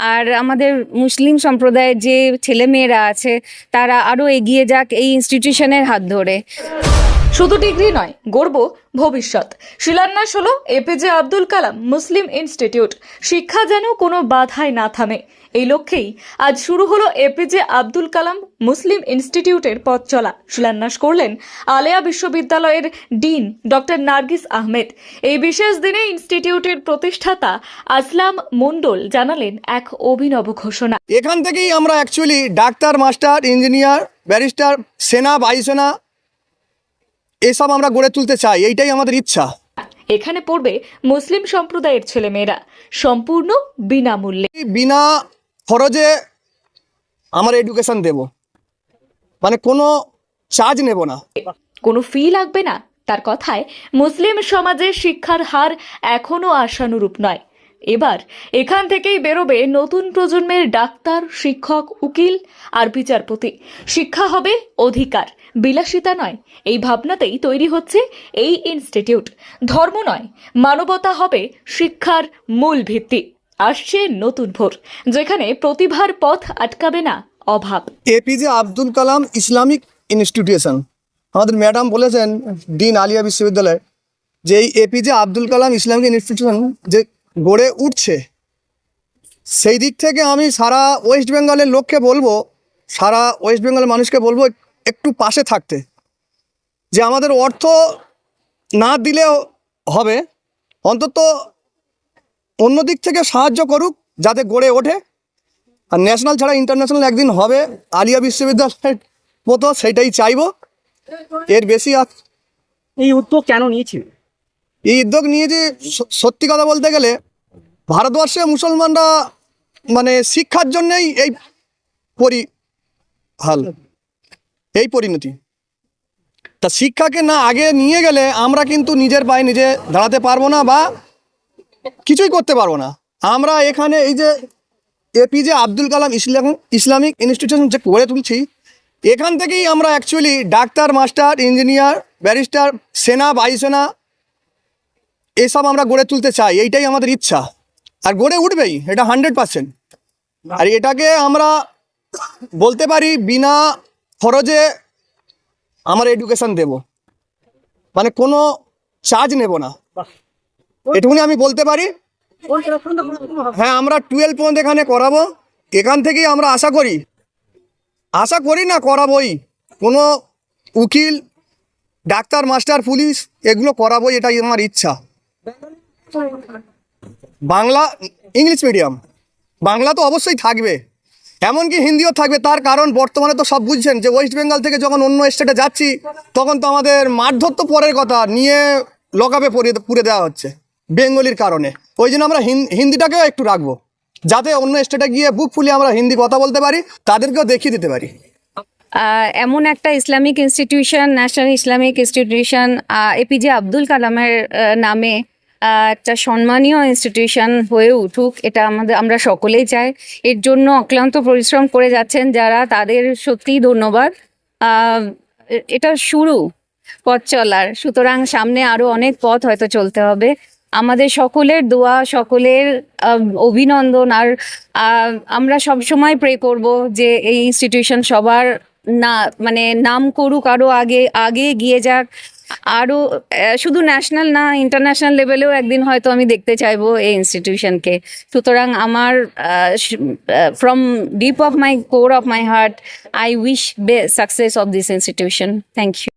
আর আমাদের মুসলিম সম্প্রদায়ের যে ছেলেমেয়েরা আছে, তারা আরও এগিয়ে যাক এই ইনস্টিটিউশনের হাত ধরে। শুধু ডিগ্রি নয় গর্ব ভবিষ্যৎ। শিলান্যাস হলো APJ Abdul Kalam Muslim institute. শিক্ষা যেন কোনো বাধায় না থামে। এই লক্ষ্যেই আজ শুরু হলো এপিজে আব্দুল কালাম মুসলিম ইনস্টিটিউটের পথ চলা। শিলান্যাস করলেন আলেয়া বিশ্ববিদ্যালয়ের ডিন ডক্টর নার্গিস আহমেদ। এই বিশেষ দিনে ইনস্টিটিউটের প্রতিষ্ঠাতা আসলাম মণ্ডল জানালেন এক অভিনব ঘোষণা। এখান থেকেই আমরা actually doctor, master engineer barrister সেনা, বায়ুসেনা এসব আমরা গড়ে তুলতে চাই এইটাই আমাদের ইচ্ছা। এখানে পড়বে মুসলিম সম্প্রদায়ের ছেলেমেয়েরা সম্পূর্ণ বিনামূল্যে। বিনা খরচে আমরা এডুকেশন দেব। মানে কোনো চার্জ নেব না। কোনো ফি লাগবে না তার কথায় মুসলিম সমাজে শিক্ষার হার এখনও আশানুরূপ নয়। এবার এখান থেকেই বেরোবে নতুন প্রজন্মের ডাক্তার, শিক্ষক, উকিল আর বিচারপতি। শিক্ষা হবে অধিকার, বিলাসিতা নয়। এই ভাবনাতেই তৈরি হচ্ছে এই ইনস্টিটিউট। ধর্ম নয়, মানবতা হবে শিক্ষার মূল ভিত্তি। আসছে নতুন ভোর, যেখানে প্রতিভার পথ আটকাবে না অভাব। APJ Abdul Kalam Islamic institution. আমাদের ম্যাডাম বলেছেন, ডিন আলিয়া বিশ্ববিদ্যালয়, যে এই APJ Abdul Kalam Islamic institution, যে গড়ে উঠছে। সেই দিক থেকে আমি সারা ওয়েস্ট বেঙ্গলের লোককে বলব সারা ওয়েস্ট বেঙ্গলের মানুষকে বলব একটু পাশে থাকতে। যে আমাদের অর্থ না দিলেও হবে অন্তত অন্য দিক থেকে সাহায্য করুক যাতে গড়ে ওঠে। আর ন্যাশনাল ছাড়া ইন্টারন্যাশনাল একদিন হবে আলিয়া বিশ্ববিদ্যালয়ের মতো সেটাই চাইব। এর বেশি আর এই উদ্যোগ কেন নিয়েছি এই উদ্যোগ নিয়ে যে সত্যি কথা বলতে গেলে ভারতবর্ষে মুসলমানরা মানে শিক্ষার জন্যই এই পরি, হাল, এই পরিণতি। তা শিক্ষাকে না আগে নিয়ে গেলে আমরা কিন্তু নিজের পায়ে নিজে দাঁড়াতে পারব না বা কিছুই করতে পারব না। আমরা এখানে এই যে APJ Abdul Kalam Islam, Islamic institution যে গড়ে তুলছি, এখান থেকেই আমরা actually doctor, master engineer barrister সেনা বায়ুসেনা এসব আমরা গড়ে তুলতে চাই। এইটাই আমাদের ইচ্ছা। আর গড়ে উঠবেই এটা হান্ড্রেড পার্সেন্ট আর এটাকে আমরা বলতে পারি বিনা খরচে আমার এডুকেশন দেব। মানে কোনো চার্জ নেব না। এটুকুনি আমি বলতে পারি। হ্যাঁ আমরা টুয়েলভ পর্যন্ত এখানে করাবো। এখান থেকেই আমরা আশা করি। আশা করি না করাবোই। কোনো উকিল ডাক্তার মাস্টার পুলিশ এগুলো করাবোই এটাই আমার ইচ্ছা। Bangla English medium. বাংলা তো অবশ্যই থাকবে। এমনকি হিন্দিও থাকবে। তার কারণ বর্তমানে তো সব বুঝছেন যে ওয়েস্ট বেঙ্গল থেকে যখন অন্য স্টেটে যাচ্ছি, তখন তো আমাদের মারধর তো পরের কথা। নিয়ে লকাপে পরে পুরে দেওয়া হচ্ছে। বেঙ্গলির কারণে। ওই জন্য আমরা হিন্দিটাকেও একটু রাখব। যাতে অন্য স্টেটে গিয়ে বুক ফুলিয়ে আমরা হিন্দি কথা বলতে পারি, তাদেরকেও দেখিয়ে দিতে পারি। এমন একটা Islamic institution national Islamic institution APJ Abdul কালামের নামে একটা সম্মানীয় ইনস্টিটিউশন হয়ে উঠুক, এটা আমাদের, আমরা সকলেই চাই। এর জন্য অক্লান্ত পরিশ্রম করে যাচ্ছেন যারা, তাদের সত্যিই ধন্যবাদ। এটা শুরু পথ চলার। সুতরাং সামনে আরও অনেক পথ হয়তো চলতে হবে। আমাদের সকলের দোয়া, সকলের অভিনন্দন। আর আমরা সব সময় প্রে করব যে এই ইনস্টিটিউশন সবার না মানে নাম করুক আরও আগে আগে গিয়ে যাক। আরও আহ, শুধু ন্যাশনাল না ইন্টারন্যাশনাল লেভেলেও একদিন হয়তো আমি দেখতে চাইব এই ইনস্টিটিউশনকে সুতরাং আমার from deep of my core of my heart I wish be success of this institution thank you